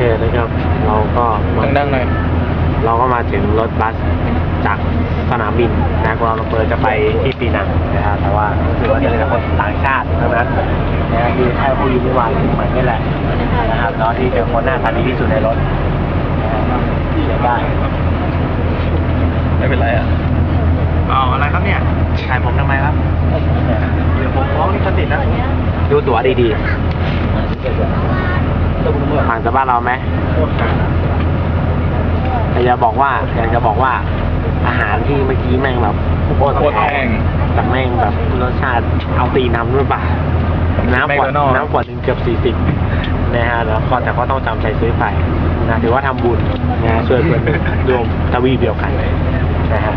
เคนะครับ เราก็มาดังๆหน่อยเราก็มาถึงรถบัสจากสนามบินนะกวาลาลัมเปอร์จะไปที่ปีนังนะครับแต่ว่ารู้สึกว่าจะเป็นคนต่างชาติทั้งนั้นนะคือแค่ผู้ยินนิวานเหมือนนี่แหละนะครับเนาะที่เป็นคนหน้าตาดีที่สุดในรถนะครับเสียได้ไม่เป็นไรอะเอาอะไรครับเนี่ยถ่ายผมทำไมครับเดี๋ยวผมฟ้องลิขสิทธิ์นะดูตั๋วดีๆ ผ่านจากบ้านเราไหมแต่อย่าบอกว่าอยากจะบอกว่า อาหารที่เมื่อกี้แม่งแบบโคตรแพงแต่แม่งแบบรสชาติเอาตีนำด้วยป่ะน้ำขวด McDonald's น้ำขวดหนึงเกือบสี่สิบนะฮะแล้วก็แต่ก็ต้องจำใจซื้อไปนะถือว่าทำบุญนะฮะช่วยเพื่อนรวมทวีปเดียวกันนะฮะ